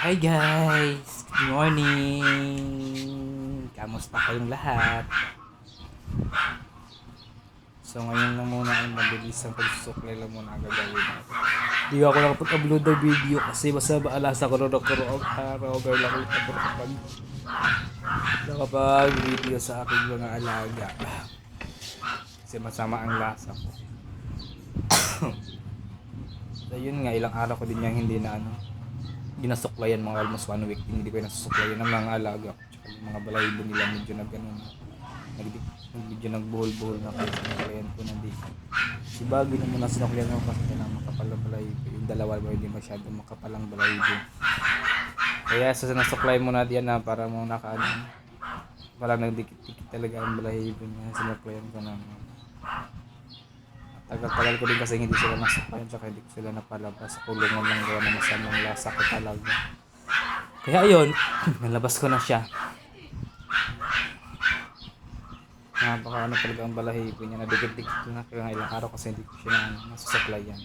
Hi guys! Good morning! Kamusta kayong lahat? So ngayon lang muna ang mabilis ang pagsusuklay lang muna ang gagawin natin. Di ako nakapag-upload ng video kasi basta baalasa ko rin ako rin araw lang ulit ako nakapag nakapag video sa aking mga alaga. Kasi masama ang lasa ko. so yun nga, ilang araw ko din yung hindi na ano, ginasuklayan mga almost one week hindi ko nasusuklayan ng mga alaga ko tsaka yung mga balahibo nila medyo na nag, medyo nagbuhol-buhol na kasi sinuklayan ko na di si Bagay na muna sinuklayan ko kasi kailangan makapal ang balahibo yung dalawa ba hindi masyadong makapalang balahibo kaya sa sinasuklay mo na diyan na para mo naka ano parang nagdikit-dikit talaga ang balahibo niya sinuklayan ko na tagal-tagal ko din kasi hindi sila nasuklayan tsaka hindi ko sila napalabas. Kulungan lang gawa na masamang lasa ko talaga. Kaya ayun nalabas ko na siya. Napaka ano talaga ang balahibo niya. Nadikit-dikit ko na kaya ilang araw kasi hindi ko siya na, nasusuklayan.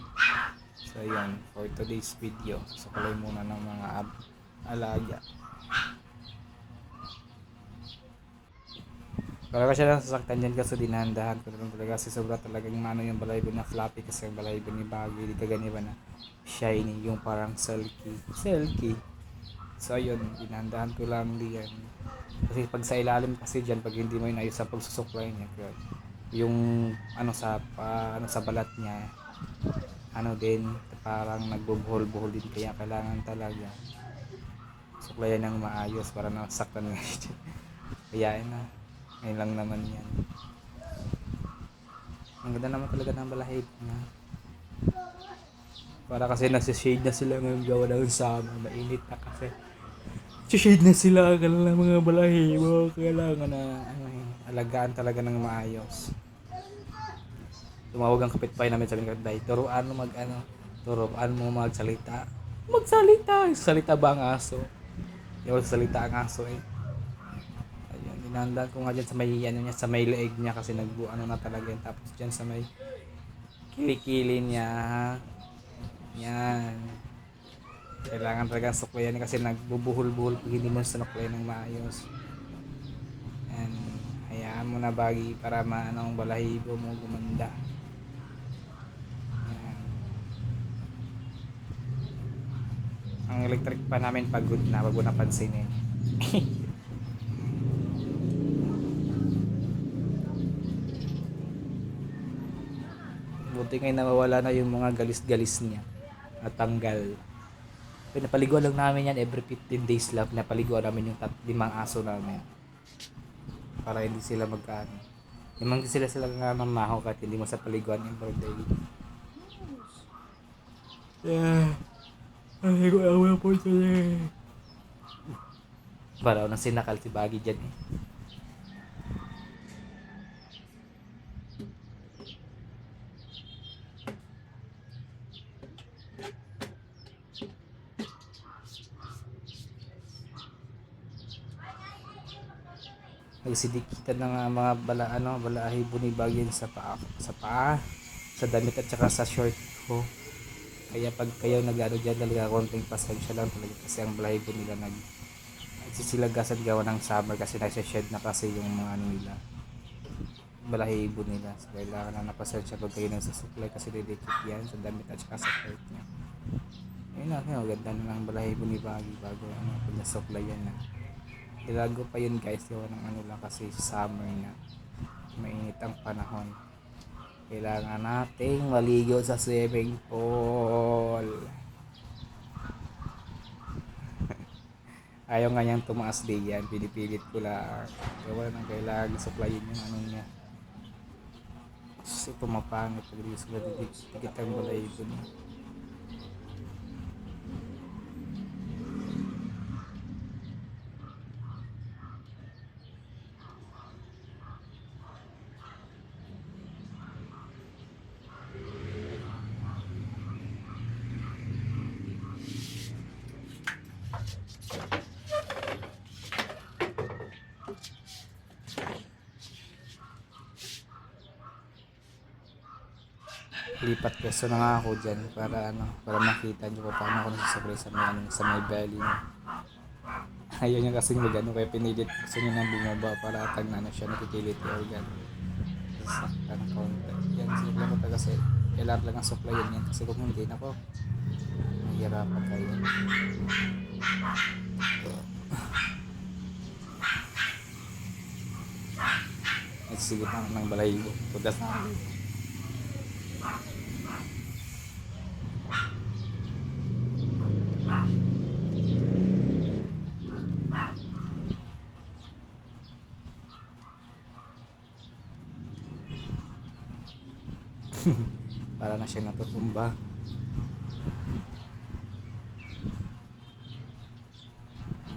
So ayun for today's video susuklay muna ng mga ab- alaga Talaga siya nasasaktan dyan kasi dinahandahan ko naman talaga kasi sobra talagang mano yung balahibo na floppy kasi yung balahibo ni Baggy di kagani ba na shiny yung parang silky. Silky. So yun dinahandahan ko lang diyan kasi pag sa ilalim kasi dyan pag hindi mo yun ayos sa pagsusuklay niya yung ano sa pa, ano sa balat niya ano din parang nagbubuhol-buhol din kaya kailangan talaga suklayan ng maayos para nasaktan nga siya. Kaya na ngayon lang naman yan. Ang ganda naman talaga ng balahibo niya. Para kasi nasa-shade na sila ngayon gawa ng summer. Mainit na kasi. Shade na sila ka ng mga balahibo. Kailangan na ano, alagaan talaga ng maayos. Tumawag ang kapitbahay namin ng kapitbahay, turuan mo mag ano, turuan mo magsalita. Magsalita! Salita ba ang aso? Yung salita ang aso eh. Ayun, dinandaan ko nga dyan sa may, ano niya, sa may leeg niya kasi nagbu, ano na talaga yun. Tapos dyan sa may kilikili niya. Yan. Kailangan talaga suklayan kasi nagbubuhol-buhol pag hindi mo sinuklayan ng maayos. Yan. Hayaan mo na bagi para maano ang balahibo mo gumanda. Ang electric pa namin pagod na, wag mo na pansinin. Buti ngayon nawawala na yung mga galis-galis niya. Natanggal. Pinapaliguan lang namin yan every 15 days lang. Pinapaliguan namin yung tat limang aso namin. Para hindi sila magkaano. Hindi sila sila nga mamaho kahit hindi mo sa paliguan yung birthday. Yeah. Ay, ko awa po sila. Baraw nang sinakal si Baggy dyan eh. Nagsidikitan ng uh, mga bala ano balahibo ni Bagyan sa paa sa paa sa damit at saka sa short ko. Kaya pag kayo nagano diyan talaga konting pasensya lang talaga kasi ang balahibo nila nag sisilagas at gawa ng summer kasi nasa shed na kasi yung mga ano nila balahibo nila. So kailangan na napasensya pag kayo nagsusuklay kasi didikit yan sa damit at saka sa short niya. Ayun na kaya ganda na ng balahibo ni Baggy bago ano pag nasuklay yan na Ilago pa yun guys, gawa ng ano lang kasi summer na. Mainit ang panahon. Kailangan nating maligo sa swimming pool. Ayaw nga niyang tumaas din yan. Pinipilit ko lang. Gawa ng kailangan supplyin yung ano niya. Kasi pumapangit pag di sa dikit ang lipat peso na nga ako dyan para ano, para makita nyo kung paano ako nagsasablay sa may, sa may belly niya. Ayaw niya kasi mag ano, kaya pinilit gusto niya nang bumaba para atag ano siya, nakikiliti organ. Sakta ng konti. Yan, simple ko pa kasi kailangan lang ang supply yan. Kasi kung hindi na ko, mahirapan tayo. So, at sige pa ng balay ko. Tudas na. Para na siya natutumba.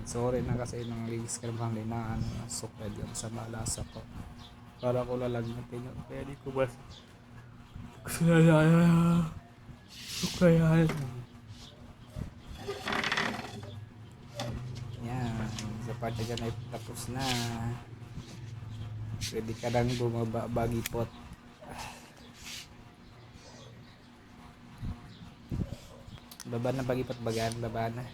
Sorry na kasi nang release ka naman na ano, supply yun sa malasa ko. Para ko lalagnatin yun. Kaya di ko ba Kaya Suklayan. Yan. Sa parte dyan ay tapos na. Pwede ka nang bumaba bagipot. Baba na bagipot bagaan. Baba na.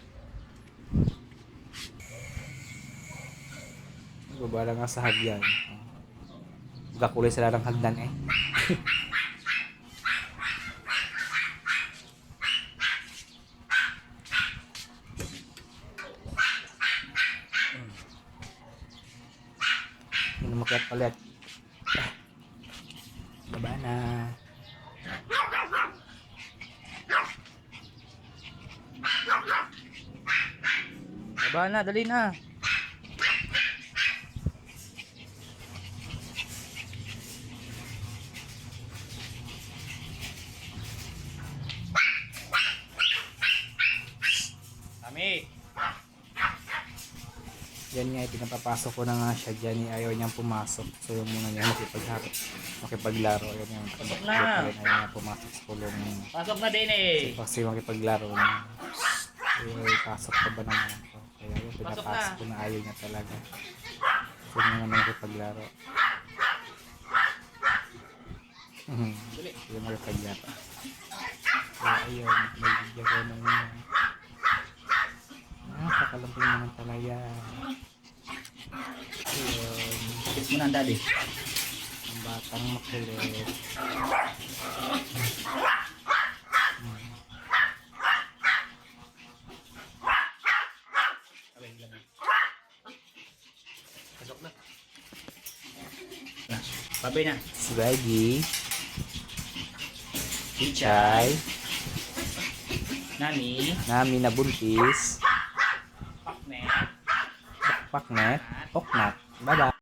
Baba na nga sa hagyan. Kakulay sila ng hagdan eh. Hindi na makiat palit. Baba na. Baba na, dali na. Kami. Yan nga, pinapapasok ko na nga siya dyan. eh. Ayaw niyang pumasok. So yung muna niya makipagharap. Makipaglaro. Ayaw niyang pumasok. na. Ayaw niya pumasok sa kulong. Pasok na din eh. Kasi makipaglaro niya. Ay, pasok ka ba naman ako? Kaya yung Pasok na. ko na ayaw niya talaga. So niya naman makipaglaro. Mhm. Dali. Yung makipaglaro. Kaya ayun, nagbibigyan ko ng Ah, pakalumping naman talaga. Ayun. Kiss mo na ang daddy. Ang batang makulit. Babay na. Reggie, Chichay. Nami. Nami na buntis, Pakme. Paknet, Oknat. Bye-bye.